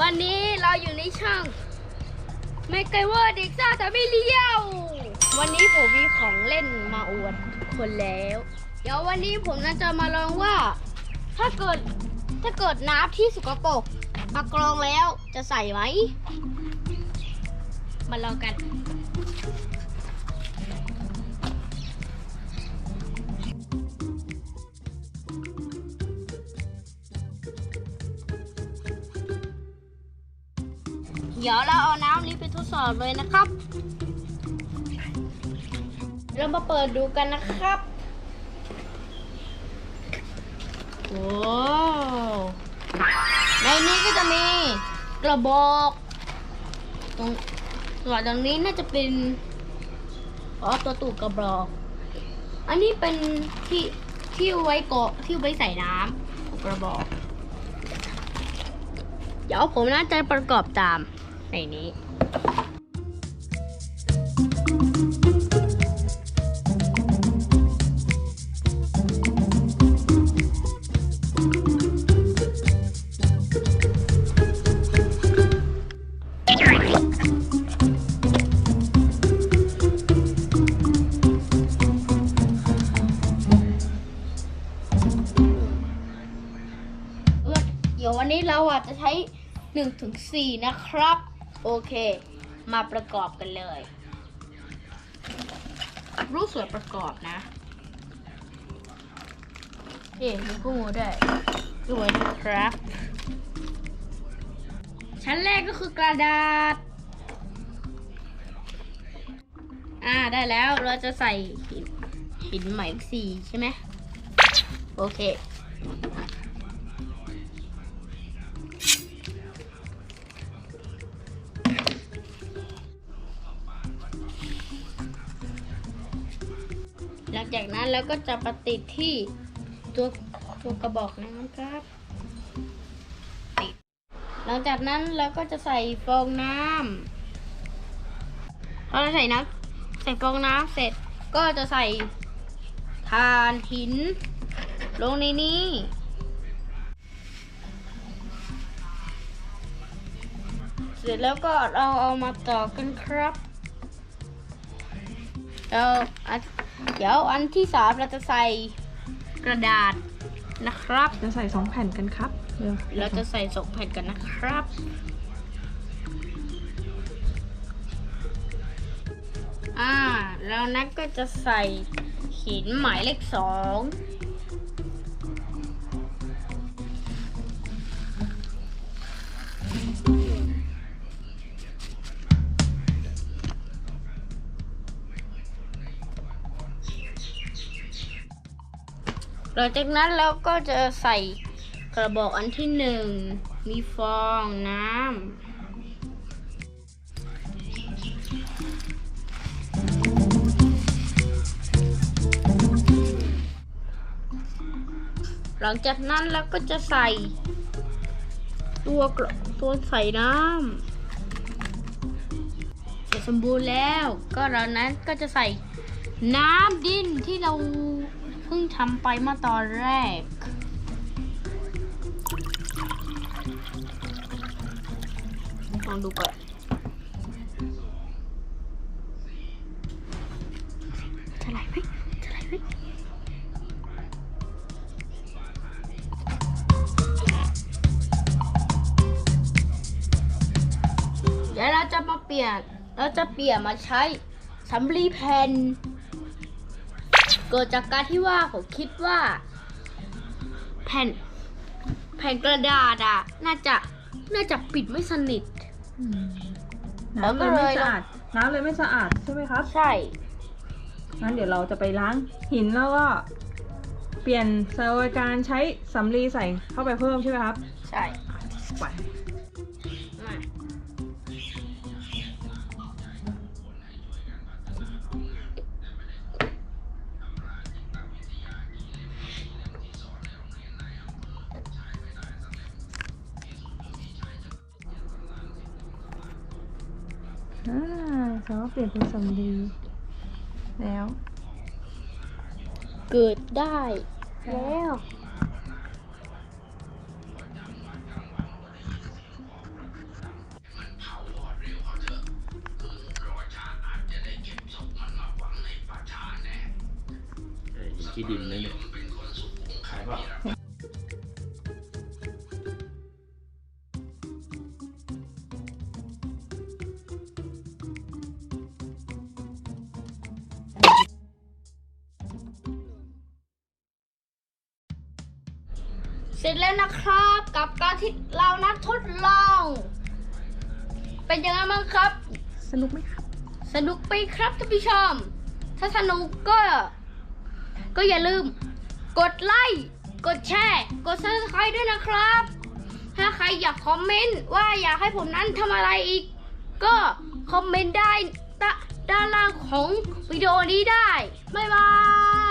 วันนี้เราอยู่ในช่องไมไกเวอร์เด็กซ่าแต่ไม่เลี้ยว วันนี้ผมมีของเล่นมาอวดทุกคนแล้ว เดี๋ยววันนี้ผมน่าจะมาลองว่า ถ้าเกิดถ้าเกิดน้ำที่สกปรกมากรองแล้วจะใส่ไหม มาลองกัน เดี๋ยวเราเอาน้ำนี้ไปทดสอบเลยนะครับ เรามาเปิดดูกันนะครับ โอ้ในนี้ก็จะมีกระบอก ตรงส่วนตรงนี้น่าจะเป็นอ๋อตัวตูดกระบอก อันนี้เป็นที่ที่ไว้เกาะที่ไว้ใส่น้ำกระบอก เดี๋ยวผมน่าจะประกอบตาม ในนี้เดี๋ยววันนี้เราอะจะใช้1ถึง4นะครับ โอเค มาประกอบกันเลย รูปส่วนประกอบนะเอ๊ะมีคู่มือด้วยดูไว้นะครับ ชั้นแรกก็คือกระดาษ อ่าได้แล้วเราจะใส่หินหินหมายเลขสี่ใช่ไหมโอเค จากนั้นเราก็จะประติดที่ตัวตัวกระบอกน้ำครับ ติด หลังจากนั้นเราก็จะใส่ฟองน้ำพอเราใส่น้ำใส่ฟองน้ำเสร็จก็จะใส่ทานหิน ลงในนี้เสร็จแล้วก็เราเอามาต่อกันครับ เราอัน เดี๋ยวอันที่สามเราจะใส่กระดาษนะครับ จะใส่สองแผ่นกันครับเร็วเราจะใส่สองแผ่นกันนะครับ อ่า แล้วนั้นก็จะใส่หินหมายเลขสอง ลังจากนั้นเราก็จะใส่กระบอกอันที่หนึ่งมีฟองน้ำหลังจากนั้นเราก็จะใส่ ตัวกระตัวใส่น้ำเสร็จสมบูรณ์แล้ว ก็เรานั้นก็จะใส่น้ำดินที่เรา พิ่งทำไปเมื่อตอนแรก ลองดูก่อนจะไหลไหมจะไหลไหมเดี๋ยวเราจะมาเปลี่ยน เราจะเปลี่ยนมาใช้สำลีแผ่น เกิดจากการที่ว่าผมคิดว่า แผ่น แผ่นกระดาษอะ น่าจะน่าจะปิดไม่สนิทอืมแล้วก็น้ำเลยเลยไม่สะอาด น้ำเลยไม่สะอาดใช่ไหมครับ ใช่ งั้นเดี๋ยวเราจะไปล้างหินแล้วก็ เปลี่ยนโดยการใช้สำลีใส่เข้าไปเพิ่มใช่ไหมครับ ใช่ ไป อ่าสามเปลี่ยนเป็นสำลีแล้ว เกิดได้ แล้ว กินดินเลยเนี่ย เสร็จแล้วนะครับกับการที่เรานัดทดลอง เป็นยังไงบ้างครับ สนุกไหมครับ สนุกไปครับท่านผู้ชม ถ้าสนุกก็ ก็อย่าลืม กดไลค์กดแชร์ กด subscribe ด้วยนะครับ ถ้าใครอยากคอมเมนต์ว่าอยากให้ผมนั้นทำอะไรอีก ก็คอมเมนต์ได้ด้ด้านล่างของวิดีโอนี้ได้บ๊ายบาย